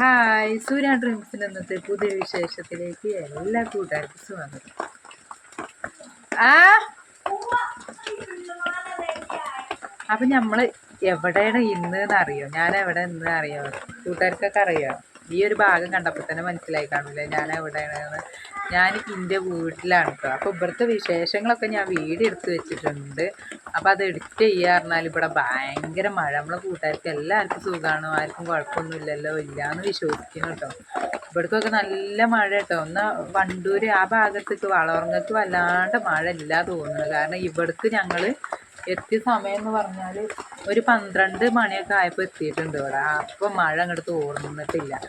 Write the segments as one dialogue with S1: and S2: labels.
S1: Hi. സൂര്യ ഡ്രീംസിന്റെ ഇന്നത്തെ പുതിയ വിശേഷത്തിലേക്ക് എല്ലാ കൂട്ടുകാർക്കും സ്വാഗതം. ആ? അപ്പം നമ്മൾ എവിടെയാണ് ഇന്ന് എന്നറിയോ ഞാൻ എവിടെ ഇന്ന് അറിയോ? കൂട്ടുകാർക്കൊക്കെ അറിയാം? ഈ ഒരു ഭാഗം കണ്ടപ്പോൾ തന്നെ മനസ്സിലായി കാണില്ലേ ഞാൻ എവിടെയാണ് ഞാൻ എന്റെ വീട്ടിലാണ് കേട്ടോ അപ്പോൾ ഇവിടുത്തെ വിശേഷങ്ങളൊക്കെ ഞാൻ വീഡിയോ എടുത്ത് വെച്ചിട്ടുണ്ട്. അപ്പോൾ അത് എഡിറ്റ് ചെയ്യുക പറഞ്ഞാൽ ഇവിടെ ഭയങ്കര മഴ. നമ്മളെ കൂട്ടുകാർക്ക് എല്ലാവർക്കും സുഖമാണ് ആർക്കും കുഴപ്പമൊന്നുമില്ലല്ലോ ഇല്ല എന്ന് വിശ്വസിക്കുന്നു കേട്ടോ ഇവിടേക്കൊക്കെ നല്ല മഴ കേട്ടോ ഒന്ന് വണ്ടൂർ ആ ഭാഗത്തേക്ക് വളർന്നക്ക് വല്ലാണ്ട് മഴ ഇല്ല തോന്നുന്നു. കാരണം ഇവിടേക്ക് ഞങ്ങൾ എത്തിയ സമയം എന്ന് പറഞ്ഞാൽ ഒരു പന്ത്രണ്ട് മണിയൊക്കെ ആയപ്പോൾ എത്തിയിട്ടുണ്ട് ഇവിടെ. അപ്പോൾ മഴ അങ്ങോട്ട് തോർന്നിട്ടില്ല.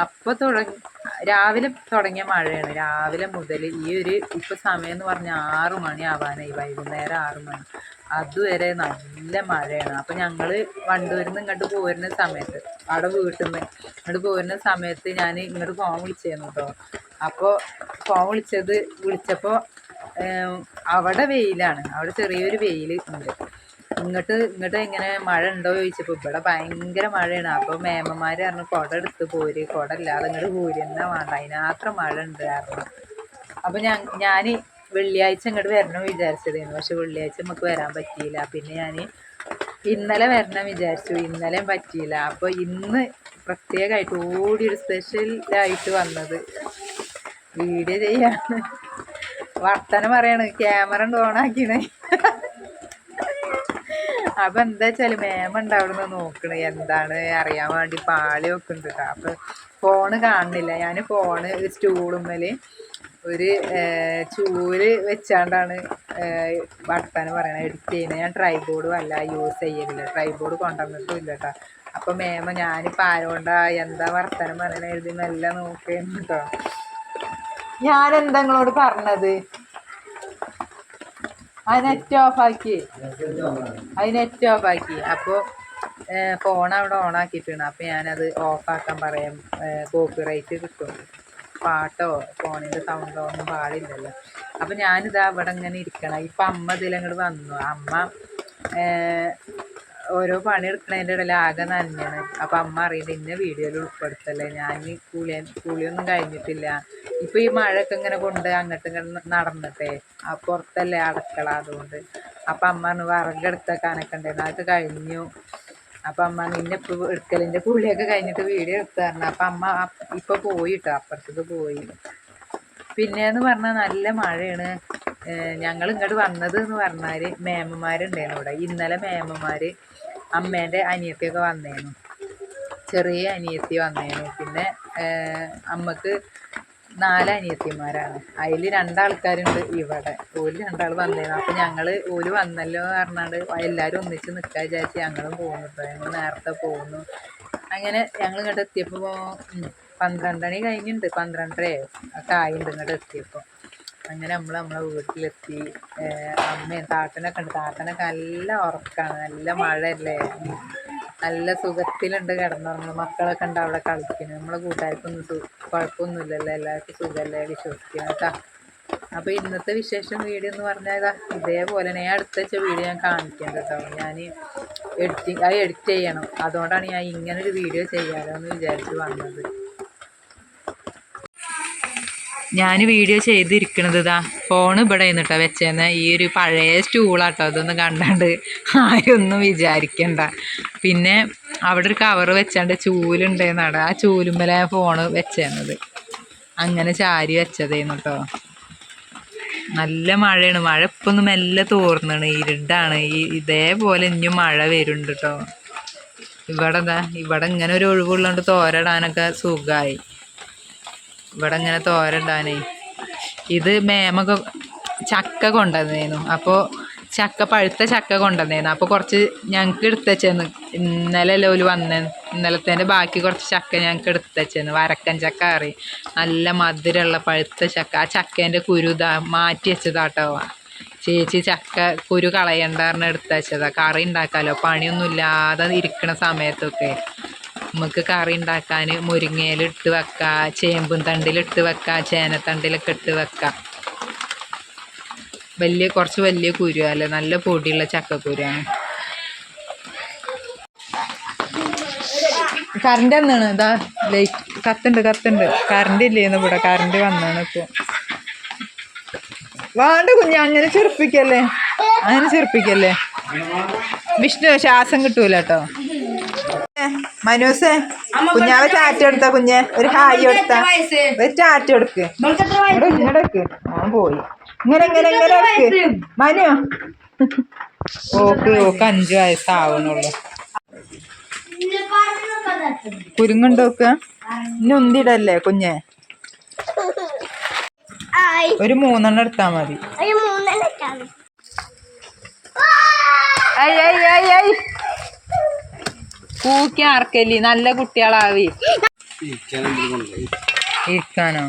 S1: അപ്പോൾ തുടങ്ങി രാവിലെ തുടങ്ങിയ മഴയാണ്. രാവിലെ മുതൽ ഈ ഒരു ഇപ്പോൾ സമയം എന്ന് പറഞ്ഞാൽ ആറു മണി ആവാനായി വൈകുന്നേരം ആറ് മണി. അതുവരെ നല്ല മഴയാണ്. അപ്പോൾ ഞങ്ങൾ വണ്ടൂരിൽ നിന്ന് ഇങ്ങോട്ട് പോരുന്ന സമയത്ത് അവിടെ വീട്ടിൽ നിന്ന് ഇങ്ങോട്ട് പോരുന്ന സമയത്ത് ഞാൻ ഇങ്ങോട്ട് ഫോൺ വിളിച്ചിരുന്നു കേട്ടോ അപ്പോൾ ഫോൺ വിളിച്ചത് വിളിച്ചപ്പോൾ അവിടെ വെയിലാണ്. അവിടെ ചെറിയൊരു വെയിൽ ഉണ്ട്. ഇങ്ങോട്ട് ഇങ്ങോട്ട് ഇങ്ങനെ മഴ ഉണ്ടോ ചോദിച്ചപ്പോൾ ഇവിടെ ഭയങ്കര മഴയാണ്. അപ്പോൾ മേമ്മമാര് പറഞ്ഞു കുട എടുത്ത് പോര്. കുട ഇല്ലാതെ ഇങ്ങോട്ട് പോര്. എന്നാ വേണ്ട. അതിനാത്രം മഴ ഉണ്ട്. കാരണം അപ്പോൾ ഞാൻ ഞാൻ വെള്ളിയാഴ്ച ഇങ്ങോട്ട് വരണം വിചാരിച്ചതായിരുന്നു പക്ഷെ വെള്ളിയാഴ്ച നമുക്ക് വരാൻ പറ്റിയില്ല. പിന്നെ ഞാൻ ഇന്നലെ വരണം വിചാരിച്ചു. ഇന്നലെയും പറ്റിയില്ല. അപ്പോൾ ഇന്ന് പ്രത്യേകമായിട്ട് ഓടി ഒരു സ്പെഷ്യലായിട്ട് വന്നത് വീഡിയോ ചെയ്യാണ്. വർത്തനം പറയാണ് ക്യാമറ ഓണാക്കിണേ. അപ്പൊ എന്താ വെച്ചാൽ മേമ ഉണ്ട് അവിടുന്ന് നോക്കണ്. എന്താണ് അറിയാൻ വേണ്ടി പാളി വെക്കുന്നുണ്ട് അപ്പൊ ഫോണ് കാണുന്നില്ല. ഞാൻ ഫോണ് സ്റ്റൂളുമ്മൽ ഒരു ചൂൽ വെച്ചാണ്ടാണ് വർത്താനം പറയണത്. എഡിറ്റ് ചെയ്യുന്നത് ഞാൻ ട്രൈബോർഡ് അല്ല യൂസ് ചെയ്യലില്ല. ട്രൈബോർഡ് കൊണ്ടുവന്നിട്ടും ഇല്ല കേട്ടോ അപ്പൊ മേമ ഞാനിപ്പോൾ ആരോണ്ടാ എന്താ വർത്താനം പറയണ എഴുതി നല്ല നോക്കുന്നു കേട്ടോ ഞാൻ എന്താ നിങ്ങളോട് പറഞ്ഞത്? അതിനെറ്റ് നെറ്റ് ഓഫ് ആക്കി. അത് നെറ്റ് ഓഫ് ആക്കി. അപ്പോൾ ഫോൺ അവിടെ ഓൺ ആക്കിയിട്ടാണ്. അപ്പോൾ ഞാനത് ഓഫാക്കാൻ പറയാം. കോപ്പി റൈറ്റ് കിട്ടും. പാട്ടോ ഫോണിന്റെ സൗണ്ടോ ഒന്നും പാടില്ലല്ലോ. അപ്പോൾ ഞാനിതാ അവിടെ ഇങ്ങനെ ഇരിക്കണം. ഇപ്പം അമ്മ ഇതിലങ്ങോട്ട് വന്നു. അമ്മ ഓരോ പണി എടുക്കണതിന്റെ ഇടയിൽ ആകെ നനഞ്ഞാണ്. അപ്പം അമ്മ അറിയുന്നത് ഇന്ന വീഡിയോയിൽ ഉൾപ്പെടുത്തല്ലേ. ഞാൻ കൂലി കൂലിയൊന്നും കഴിഞ്ഞിട്ടില്ല. ഇപ്പം ഈ മഴയൊക്കെ ഇങ്ങനെ കൊണ്ട് അങ്ങോട്ട് ഇങ്ങനെ നടന്നിട്ടേ ആ പുറത്തല്ലേ അടക്കള അതുകൊണ്ട്. അപ്പം അമ്മ പറഞ്ഞു വിറകെടുത്തേക്കാനൊക്കെ ഉണ്ടായിരുന്നു. അതൊക്കെ കഴിഞ്ഞു. അപ്പം അമ്മ നിന്നെ ഇപ്പോൾ എടുക്കലിന്റെ പുള്ളിയൊക്കെ കഴിഞ്ഞിട്ട് വീഡിയോ എടുത്തായിരുന്നു അപ്പൊ അമ്മ ഇപ്പോൾ പോയി കേട്ടോ അപ്പുറത്തേക്ക് പോയി. പിന്നെന്ന് പറഞ്ഞാൽ നല്ല മഴയാണ്. ഞങ്ങൾ ഇങ്ങോട്ട് വന്നത് എന്ന് പറഞ്ഞാൽ മേമന്മാരുണ്ടായിരുന്നു ഇവിടെ. ഇന്നലെ മേമന്മാർ അമ്മേന്റെ അനിയത്തിയൊക്കെ വന്നേനു. ചെറിയ അനിയത്തി വന്നേനു. പിന്നെ അമ്മയ്ക്ക് നാല് അനിയത്തിമാരാണ് അതിൽ രണ്ടാൾക്കാരുണ്ട് ഇവിടെ. ഓൽ രണ്ടാൾ വന്നേനു അപ്പം ഞങ്ങൾ ഓൽ വന്നല്ലോ പറഞ്ഞാണ്ട് എല്ലാവരും ഒന്നിച്ച് നിൽക്കാൻ വിചാരിച്ച് ഞങ്ങളും പോകുന്നു ഞങ്ങൾ നേരത്തെ പോകുന്നു അങ്ങനെ ഞങ്ങൾ ഇങ്ങോട്ട് എത്തിയപ്പോൾ പന്ത്രണ്ട് മണി കഴിഞ്ഞിട്ടുണ്ട് പന്ത്രണ്ടരയോ ഒക്കെ ആയിട്ടുണ്ട് ഇങ്ങോട്ട് എത്തിയപ്പോൾ അങ്ങനെ നമ്മൾ നമ്മളെ വീട്ടിലെത്തി. അമ്മയും താത്തനൊക്കെ ഉണ്ട്. താത്തനൊക്കെ നല്ല ഉറക്കമാണ് നല്ല മഴയല്ലേ? നല്ല സുഖത്തിലുണ്ട് കിടന്നുറങ്ങുന്നത് മക്കളൊക്കെ ഉണ്ട് അവിടെ കളിക്കുന്നത് നമ്മളെ കൂട്ടുകാർക്കൊന്നും സു കുഴപ്പമൊന്നുമില്ലല്ലോ. എല്ലാവർക്കും സുഖമല്ലേ വിശ്വസിക്കുന്നു കേട്ടോ. അപ്പോൾ ഇന്നത്തെ വിശേഷം വീഡിയോ എന്ന് പറഞ്ഞാൽ ഇതാ ഇതേപോലെ തന്നെ. ഞാൻ അടുത്ത വീഡിയോ ഞാൻ കാണിക്കാം കേട്ടോ. ഞാൻ എഡിറ്റിങ് അത് എഡിറ്റ് ചെയ്യണം. അതുകൊണ്ടാണ് ഞാൻ ഇങ്ങനൊരു വീഡിയോ ചെയ്യാമല്ലോ എന്ന് വിചാരിച്ച് വന്നത്. ഞാൻ വീഡിയോ ചെയ്തിരിക്കണത് ഇതാ ഫോൺ ഇവിടെ നിന്നിട്ടോ വെച്ചേന്ന്. ഈ ഒരു പഴയ സ്റ്റൂളാട്ടോ അതൊന്നും കണ്ടാണ്ട് ആരൊന്നും വിചാരിക്കണ്ട. പിന്നെ അവിടെ ഒരു കവർ വെച്ചാണ്ട് ചൂലുണ്ടേന്നാണ്. ആ ചൂലുമ്പല ഫോണ് വെച്ചേന്നത്. അങ്ങനെ ചാരി വെച്ചതേന്നു കേട്ടോ നല്ല മഴയാണ്. മഴ ഇപ്പം ഒന്ന് മെല്ലെ തോർന്നാണ്. ഇരുട്ടാണ് ഈ ഇതേപോലെ ഇനിയും മഴ വരുന്നുണ്ട് കേട്ടോ ഇവിടെ എന്താ ഇവിടെ ഇങ്ങനെ ഒരു ഒഴിവുള്ളതുകൊണ്ട് തോരടാനൊക്കെ സുഖമായി ഇവിടെ ഇങ്ങനെ തോരണ്ടാനേ ഇത് മേമൊക്കെ ചക്ക കൊണ്ടുവന്നേനു. അപ്പോൾ ചക്ക പഴുത്ത ചക്ക കൊണ്ടുവന്നേനു. അപ്പോൾ കുറച്ച് ഞങ്ങൾക്ക് എടുത്തുവെച്ചേന്ന് ഇന്നലെ ഒരു വന്നേ. ഇന്നലത്തേന്റെ ബാക്കി കുറച്ച് ചക്ക ഞങ്ങൾക്ക് എടുത്തുവെച്ചേന്ന് വരക്കൻ ചക്ക കറി. നല്ല മധുരമുള്ള പഴുത്ത ചക്ക. ആ ചക്കേന്റെ കുരു ഇതാ മാറ്റി വെച്ചതാട്ടോ. ചേച്ചി ചക്ക കുരു കളയണ്ടാറിന് പറഞ്ഞ് എടുത്ത് വെച്ചതാ കറി ഉണ്ടാക്കാമല്ലോ പണിയൊന്നും ഇല്ലാതെ ഇരിക്കണ സമയത്തൊക്കെ. നമുക്ക് കറി ഉണ്ടാക്കാൻ മുരിങ്ങയിലിട്ട് വെക്കാം ചേമ്പും തണ്ടിലിട്ട് വെക്കാം ചേനത്തണ്ടിലൊക്കെ ഇട്ട് വെക്കാം. വലിയ കുറച്ച് വലിയ കുരുവല്ലേ? നല്ല പൊടിയുള്ള ചക്കക്കുരുവാണ്. കറണ്ട് വന്നാണ്. ഇതാ ലൈറ്റ് കത്തുണ്ട് കത്തുണ്ട്. കറണ്ട് ഇല്ലേന്ന് ഇവിടെ കറണ്ട് വന്നാണ് ഇപ്പൊ. വേണ്ട കുഞ്ഞ് അങ്ങനെ ചെറുപ്പിക്കല്ലേ? അങ്ങനെ ചെറുപ്പിക്കല്ലേ? വിഷ്ണു ശ്വാസം കിട്ടൂല കേട്ടോ. മനോസേ കുഞ്ഞാവ് ചാറ്റ് എടുത്ത കുഞ്ഞെ? ഒരു ഹായ് എടുത്ത. ഒരു ചാറ്റ് എടുക്ക്. ഇങ്ങട് ഇങ്ങട് എടുക്ക്. ആ പോയി. ഇങ്ങനെ ഇങ്ങനെ ഇങ്ങനെ എടുക്ക്. മനു. ഓക്ക് ഓക്ക് അഞ്ചു വയസ്സാവണുള്ളു. കുരുങ്ങുണ്ടോക്ക ഇനി ഉന്തിടല്ലേ കുഞ്ഞെ? ഒരു മൂന്നെണ്ണം എടുത്താ മതി. അയ്യ അയ്യ അയ്യ കൂക്കി ആർക്കല്ലി നല്ല കുട്ടികളാവി. ഇരിക്കാനോ?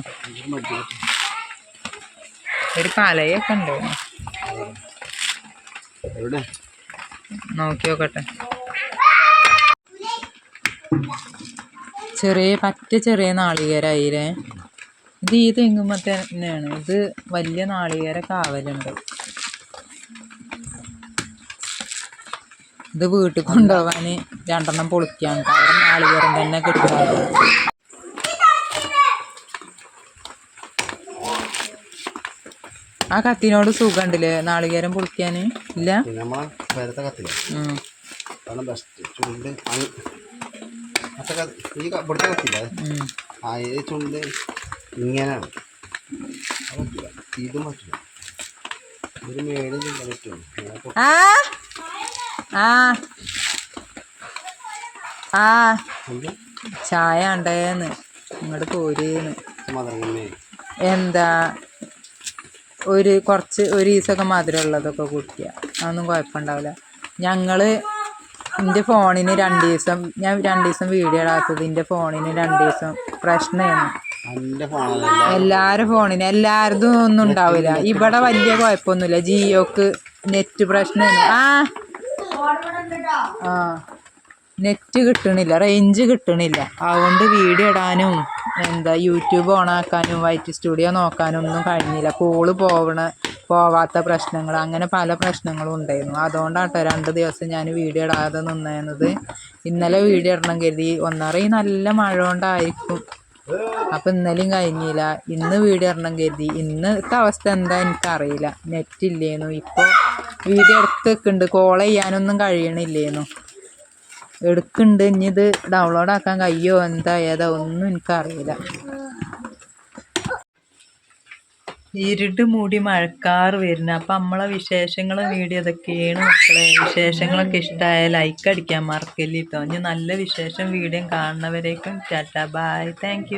S1: ഒരു പാലയൊക്കെ ഉണ്ടോ. നോക്കി നോക്കട്ടെ. ചെറിയ പറ്റ ചെറിയ നാളികേരായിരേ ഇത് ഈ തെങ്ങുമ്പോ തന്നെയാണ് ഇത് വലിയ നാളികേര കാവലുണ്ട്. ഇത് വീട്ടിൽ കൊണ്ടുപോകാൻ രണ്ടെണ്ണം പൊളിക്കാൻ അവിടെ നാളികേരം തന്നെ കിട്ടുന്നത് ആ കത്തിനോട് സുഖമുണ്ടല്ലേ? നാളികേരം പൊളിക്കാന് ഇല്ല?
S2: ചുണ്ട് ഇത് ഇതും ഒരു ഇങ്ങനെ പൊ-
S1: ആ. ആ. ചായ ഉണ്ടേന്ന്. ഇങ്ങോട്ട് പോരേന്ന്. എന്താ? ഒരു കുറച്ച് ഒരു ദിവസമൊക്കെ മധുരം ഉള്ളതൊക്കെ കുടിക്കുക അതൊന്നും കുഴപ്പമുണ്ടാവില്ല ഞങ്ങൾ എന്റെ ഫോണിന് രണ്ട് ദിവസം ഞാൻ രണ്ട് ദിവസം വീഡിയോ ഇടാത്തത് എന്റെ ഫോണിന് രണ്ട് ദിവസം
S2: പ്രശ്നമാണ്
S1: എല്ലാരും ഫോണിന്. എല്ലാരതും ഒന്നും ഉണ്ടാവില്ല ഇവിടെ വലിയ കുഴപ്പമൊന്നുമില്ല ജിയോക്ക് നെറ്റ് പ്രശ്നമാണ് ആ. ആ. നെറ്റ് കിട്ടണില്ല റേഞ്ച് കിട്ടണില്ല. അതുകൊണ്ട് വീഡിയോ ഇടാനും എന്താ യൂട്യൂബ് ഓണാക്കാനും വൈറ്റ് സ്റ്റുഡിയോ നോക്കാനും ഒന്നും കഴിഞ്ഞില്ല. കോൾ പോവണ പോവാത്ത പ്രശ്നങ്ങൾ അങ്ങനെ പല പ്രശ്നങ്ങളും ഉണ്ടായിരുന്നു. അതുകൊണ്ടാട്ടോ രണ്ട് ദിവസം ഞാൻ വീഡിയോ ഇടാതെ നിന്നത് ഇന്നലെ വീഡിയോ ഇടണം കരുതി. ഒന്നറി നല്ല മഴ കൊണ്ടായിരിക്കും. അപ്പൊ ഇന്നലെയും കഴിഞ്ഞില്ല. ഇന്ന് വീഡിയോ ഇടണം കരുതി. ഇന്നത്തെ അവസ്ഥ എന്താ എനിക്കറിയില്ല. നെറ്റ് ഇല്ലേന്നു ഇപ്പൊ വീഡിയോ എടുത്ത് വെക്കുന്നുണ്ട് കോൾ ചെയ്യാനൊന്നും കഴിയണില്ലേന്നു എടുക്കുന്നുണ്ട് ഇനി ഇത് ഡൗൺലോഡ് ആക്കാൻ കഴിയോ? എന്താ? ഏതാ? ഒന്നും എനിക്കറിയില്ല. ഇരുട്ട് മൂടി മഴക്കാറ് വരുന്നു. അപ്പം നമ്മളെ വിശേഷങ്ങളും വീഡിയോ ഇതൊക്കെയാണ് മക്കളെ. വിശേഷങ്ങളൊക്കെ ഇഷ്ടമായ ലൈക്ക് അടിക്കാൻ മറക്കല്ലേ കേട്ടോ ഇനി നല്ല വിശേഷം വീഡിയോ കാണുന്നവരേക്കും ടാറ്റ. Bye thank